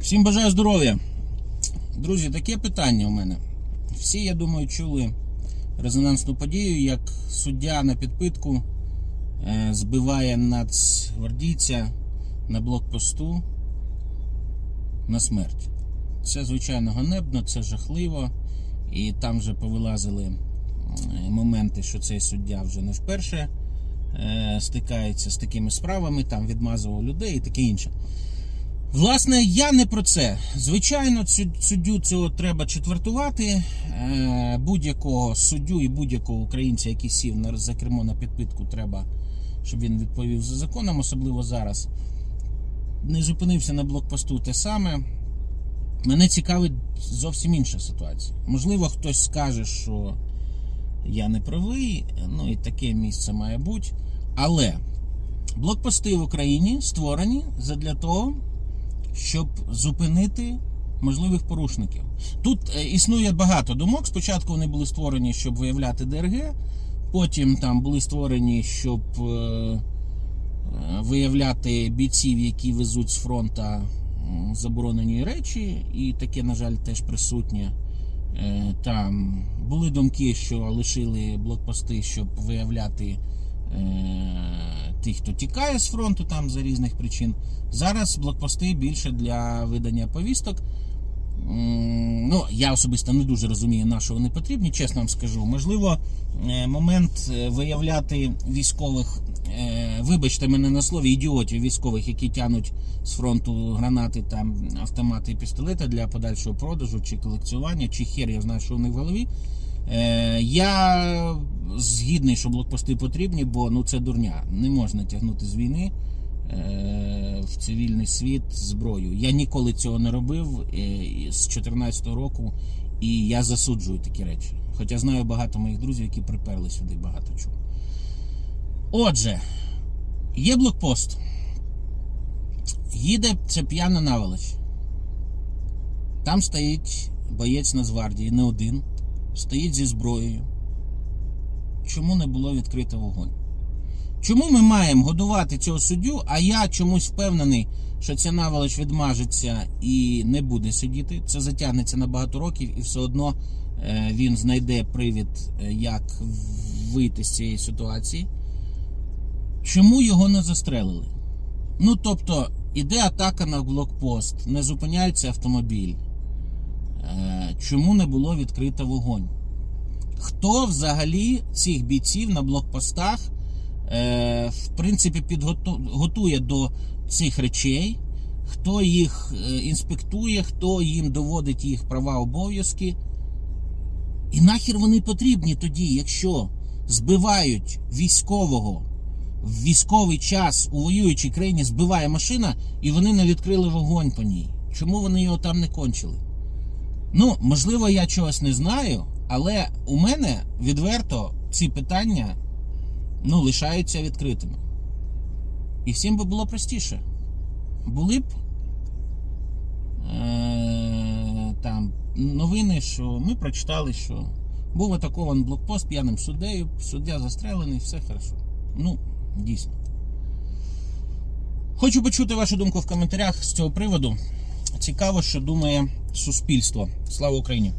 Всім бажаю здоров'я. Друзі, таке питання у мене. Всі, я думаю, чули резонансну подію, як суддя на підпитку е, збиває нацгвардійця на блокпосту на смерть. Це, звичайно, ганебно, це жахливо. І там вже повилазили моменти, що цей суддя вже не вперше е, стикається з такими справами, там відмазував людей і таке інше. Власне, я не про це. Звичайно, суддю цього треба четвертувати. Е, Будь-якого суддю і будь-якого українця, який сів на за кермо на підпитку, треба, щоб він відповів за законом, особливо зараз. Не зупинився на блокпосту те саме. Мене цікавить зовсім інша ситуація. Можливо, хтось скаже, що я не правий, ну і таке місце має бути. Але блокпости в Україні створені задля того, щоб зупинити можливих порушників. Тут е, існує багато думок. Спочатку вони були створені, щоб виявляти ДРГ, потім там були створені, щоб е, е, виявляти бійців, які везуть з фронта заборонені речі, і таке, на жаль, теж присутнє. Там були думки, що лишили блокпости, щоб виявляти тих, хто тікає з фронту там за різних причин. Зараз блокпости більше для видання повісток. Ну, я особисто не дуже розумію, на що вони потрібні, чесно вам скажу. Можливо, е, момент е, виявляти військових, е, вибачте мене на слові, ідіотів військових, які тянуть з фронту гранати, там, автомати і пістолети для подальшого продажу чи колекціонування, чи хер, я знаю, що в них в голові. Е, Я згідний, що блокпости потрібні, бо ну це дурня. Не можна тягнути з війни е, в цивільний світ зброю. Я ніколи цього не робив е, з 2014 року, і я засуджую такі речі. Хоча знаю багато моїх друзів, які приперли сюди багато чого. Отже, є блокпост. Їде це п'яна наволоч. Там стоїть боєць Нацгвардії, не один, стоїть зі зброєю. Чому не було відкрито вогонь? Чому ми маємо годувати цього суддю, а я чомусь впевнений, що ця наволоч відмажеться і не буде сидіти. Це затягнеться на багато років, і все одно е, він знайде привід, е, як вийти з цієї ситуації. Чому його не застрелили? Ну, тобто, іде атака на блокпост, не зупиняється автомобіль. Е, Чому не було відкрито вогонь? Хто взагалі цих бійців на блокпостах, е, в принципі, підготує до цих речей? Хто їх е, інспектує, хто їм доводить їх права обов'язки? І нахер вони потрібні тоді, якщо збивають військового в військовий час у воюючій країні збиває машина, і вони не відкрили вогонь по ній. Чому вони його там не кончили? Ну, можливо, я чогось не знаю, але у мене відверто ці питання ну, лишаються відкритими. І всім би було простіше. Були б е- там новини, що ми прочитали, що був атакований блокпост п'яним суддею, суддя застрелений, все хорошо. Ну, дійсно. Хочу почути вашу думку в коментарях з цього приводу. Цікаво, що думає суспільство. Слава Україні!